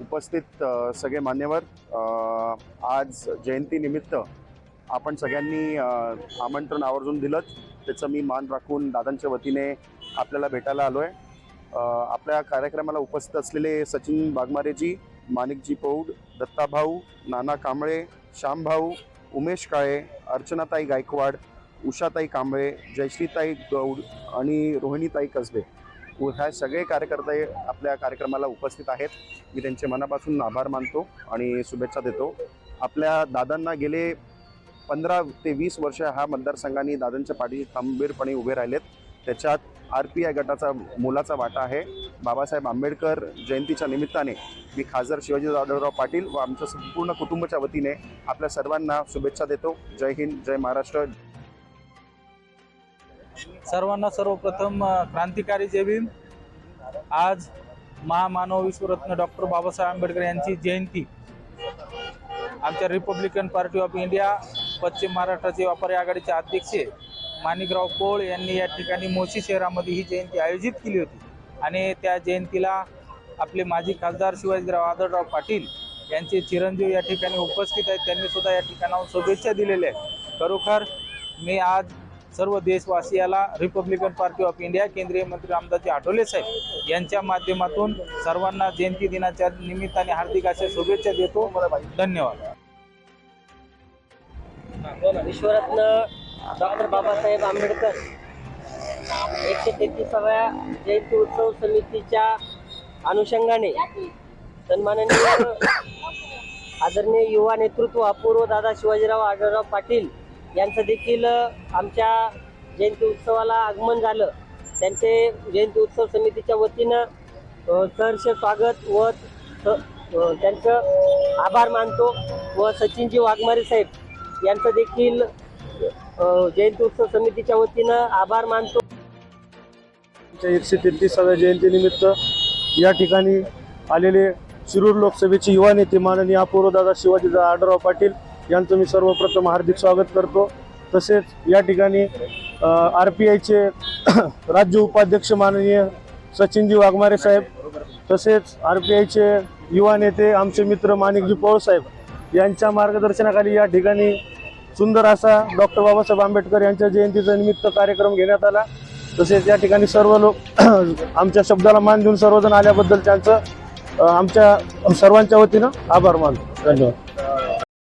उपस्थित सगळे मान्यवर आज जयंतीनिमित्त आपण सगळ्यांनी आमंत्रण आवर्जून दिलंच. त्याचं मी मान राखून दादांच्या वतीने आपल्याला भेटायला आलो आहे आपल्या कार्यक्रमाला उपस्थित असलेले सचिन बागमारेजी माणिकजी पौड दत्ताभाऊ नाना कांबळे श्यामभाऊ उमेश काळे अर्चनाताई गायकवाड उषाताई कांबळे जयश्रीताई गौड आणि रोहिणीताई कसबे. ह्या सगळे कार्यकर्ते आपल्या कार्यक्रमाला उपस्थित आहेत. मी त्यांचे मनापासून आभार मानतो आणि शुभेच्छा देतो. आपल्या दादांना गेले पंधरा ते वीस वर्ष हा मतदारसंघाने दादांच्या पाठी खंबीरपणे उभे राहिलेत. त्याच्यात आर पी आय गटाचा मोलाचा वाटा आहे. बाबासाहेब आंबेडकर जयंतीच्या निमित्ताने मी खासदार शिवाजी जाधवराव पाटील व आमच्या संपूर्ण कुटुंबाच्या वतीने आपल्या सर्वांना शुभेच्छा देतो. जय हिंद जय महाराष्ट्र. सर्वांना सर्वप्रथम क्रांतिकारी जय भीम. आज महामानव विश्वरत्न डॉक्टर बाबासाहेब आंबेडकर यांची जयंती. आमच्या रिपब्लिकन पार्टी ऑफ इंडिया पश्चिम महाराष्ट्राचे व्यापारी आघाडीचे अध्यक्ष माणिकराव कोळ यांनी या ठिकाणी मोशी शहरामध्ये ही जयंती आयोजित केली होती. आणि त्या जयंतीला आपले माजी खासदार शिवाजीराव आदरराव पाटील यांचे चिरंजीव या ठिकाणी उपस्थित आहेत. त्यांनी सुद्धा या ठिकाणाहून शुभेच्छा दिलेल्या आहेत. खरोखर मी आज सर्व देशवासियाला रिपब्लिकन पार्टी ऑफ इंडिया केंद्रीय मंत्री रामदासजी आठवले साहेब यांच्या माध्यमातून सर्वांना जयंती दिनाच्या निमित्ताने हार्दिक अशा शुभेच्छा देतो. धन्यवाद. विश्वरत्न डॉक्टर बाबासाहेब आंबेडकर एकशे तेहतीसाव्या जयंती उत्सव समितीच्या अनुषंगाने सन्माननीय आदरणीय युवा नेतृत्व अपूर्व दादा शिवाजीराव आढळराव पाटील यांचं देखील आमच्या जयंती उत्सवाला आगमन झालं. त्यांचे जयंती उत्सव समितीच्या वतीनं सहर्ष स्वागत व त्यांचं आभार मानतो व सचिनजी वाघमारे साहेब यांचं देखील जयंती उत्सव समितीच्या वतीनं आभार मानतो. च्या एकशे तेहतीसाव्या जयंतीनिमित्त या ठिकाणी आलेले शिरूर लोकसभेचे युवा नेते माननीय अपूर्वदादा शिवाजी आढळराव पाटील यांचं मी सर्वप्रथम हार्दिक स्वागत करतो. तसेच या ठिकाणी आर पी आयचे राज्य उपाध्यक्ष माननीय सचिनजी वाघमारे साहेब तसेच आर पी आयचे युवा नेते आमचे मित्र माणिकजी पौळसाहेब साहेब यांच्या मार्गदर्शनाखाली या ठिकाणी सुंदर असा डॉक्टर बाबासाहेब आंबेडकर यांच्या जयंतीचा निमित्त कार्यक्रम घेण्यात आला. तसेच या ठिकाणी सर्व लोक आमच्या शब्दाला मान देऊन सर्वजण आल्याबद्दल त्यांचं आमच्या सर्वांच्या वतीनं आभार मानतो. धन्यवाद.